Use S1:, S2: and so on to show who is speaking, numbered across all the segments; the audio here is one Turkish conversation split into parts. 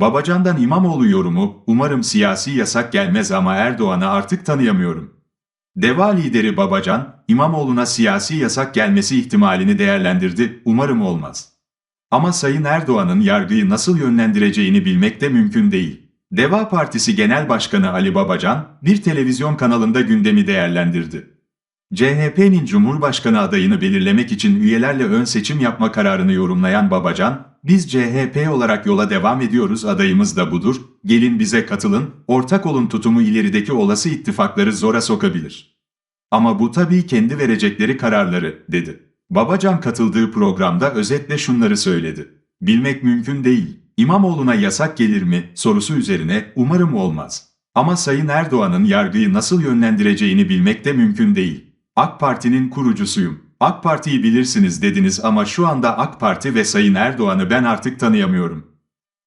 S1: Babacan'dan İmamoğlu yorumu, umarım siyasi yasak gelmez ama Erdoğan'ı artık tanıyamıyorum. Deva lideri Babacan, İmamoğlu'na siyasi yasak gelmesi ihtimalini değerlendirdi, umarım olmaz. Ama Sayın Erdoğan'ın yargıyı nasıl yönlendireceğini bilmek de mümkün değil. Deva Partisi Genel Başkanı Ali Babacan, bir televizyon kanalında gündemi değerlendirdi. CHP'nin Cumhurbaşkanı adayını belirlemek için üyelerle ön seçim yapma kararını yorumlayan Babacan, biz CHP olarak yola devam ediyoruz adayımız da budur, gelin bize katılın, ortak olun tutumu ilerideki olası ittifakları zora sokabilir. Ama bu tabii kendi verecekleri kararları, dedi. Babacan katıldığı programda özetle şunları söyledi. Bilmek mümkün değil. İmamoğlu'na yasak gelir mi sorusu üzerine umarım olmaz. Ama Sayın Erdoğan'ın yargıyı nasıl yönlendireceğini bilmek de mümkün değil. AK Parti'nin kurucusuyum. AK Parti'yi bilirsiniz dediniz ama şu anda AK Parti ve Sayın Erdoğan'ı ben artık tanıyamıyorum.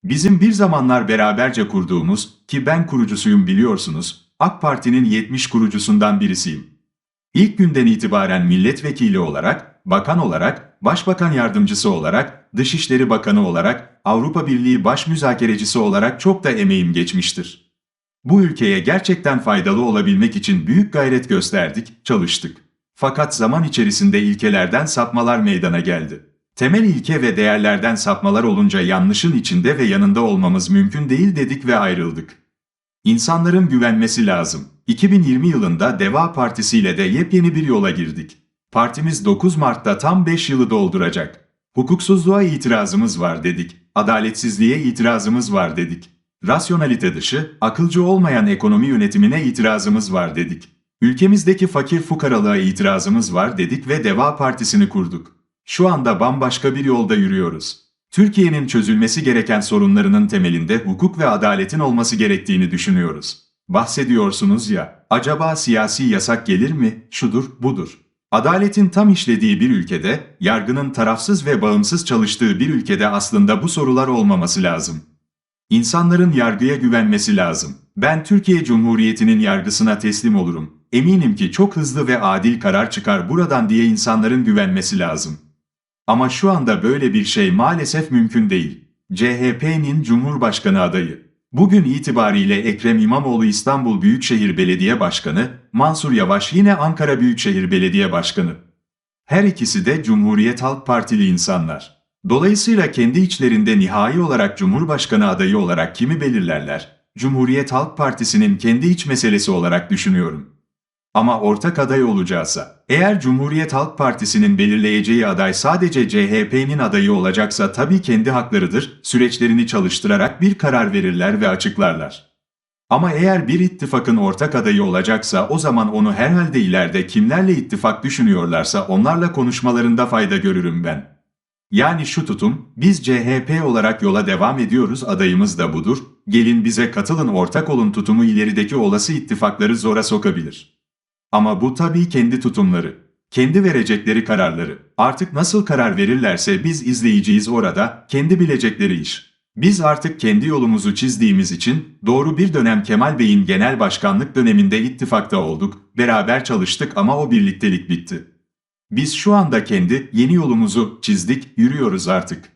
S1: Bizim bir zamanlar beraberce kurduğumuz, ki ben kurucusuyum biliyorsunuz, AK Parti'nin 70 kurucusundan birisiyim. İlk günden itibaren milletvekili olarak, bakan olarak, başbakan yardımcısı olarak, Dışişleri Bakanı olarak, Avrupa Birliği baş müzakerecisi olarak çok da emeğim geçmiştir. Bu ülkeye gerçekten faydalı olabilmek için büyük gayret gösterdik, çalıştık. Fakat zaman içerisinde ilkelerden sapmalar meydana geldi. Temel ilke ve değerlerden sapmalar olunca yanlışın içinde ve yanında olmamız mümkün değil dedik ve ayrıldık. İnsanların güvenmesi lazım. 2020 yılında Deva Partisi ile de yepyeni bir yola girdik. Partimiz 9 Mart'ta tam 5 yılı dolduracak. Hukuksuzluğa itirazımız var dedik. Adaletsizliğe itirazımız var dedik. Rasyonalite dışı, akılcı olmayan ekonomi yönetimine itirazımız var dedik. Ülkemizdeki fakir fukaralığa itirazımız var dedik ve Deva Partisi'ni kurduk. Şu anda bambaşka bir yolda yürüyoruz. Türkiye'nin çözülmesi gereken sorunlarının temelinde hukuk ve adaletin olması gerektiğini düşünüyoruz. Bahsediyorsunuz ya, acaba siyasi yasak gelir mi, şudur, budur. Adaletin tam işlediği bir ülkede, yargının tarafsız ve bağımsız çalıştığı bir ülkede aslında bu sorular olmaması lazım. İnsanların yargıya güvenmesi lazım. Ben Türkiye Cumhuriyeti'nin yargısına teslim olurum. Eminim ki çok hızlı ve adil karar çıkar buradan diye insanların güvenmesi lazım. Ama şu anda böyle bir şey maalesef mümkün değil. CHP'nin Cumhurbaşkanı adayı. Bugün itibariyle Ekrem İmamoğlu İstanbul Büyükşehir Belediye Başkanı, Mansur Yavaş yine Ankara Büyükşehir Belediye Başkanı. Her ikisi de Cumhuriyet Halk Partili insanlar. Dolayısıyla kendi içlerinde nihai olarak Cumhurbaşkanı adayı olarak kimi belirlerler? Cumhuriyet Halk Partisi'nin kendi iç meselesi olarak düşünüyorum. Ama ortak aday olacaksa, eğer Cumhuriyet Halk Partisi'nin belirleyeceği aday sadece CHP'nin adayı olacaksa tabii kendi haklarıdır, süreçlerini çalıştırarak bir karar verirler ve açıklarlar. Ama eğer bir ittifakın ortak adayı olacaksa o zaman onu herhalde ileride kimlerle ittifak düşünüyorlarsa onlarla konuşmalarında fayda görürüm ben. Yani şu tutum, biz CHP olarak yola devam ediyoruz adayımız da budur, gelin bize katılın ortak olun tutumu ilerideki olası ittifakları zora sokabilir. Ama bu tabii kendi tutumları, kendi verecekleri kararları. Artık nasıl karar verirlerse biz izleyiciyiz orada, kendi bilecekleri iş. Biz artık kendi yolumuzu çizdiğimiz için doğru bir dönem Kemal Bey'in genel başkanlık döneminde ittifakta olduk, beraber çalıştık ama o birliktelik bitti. Biz şu anda kendi yeni yolumuzu çizdik, yürüyoruz artık.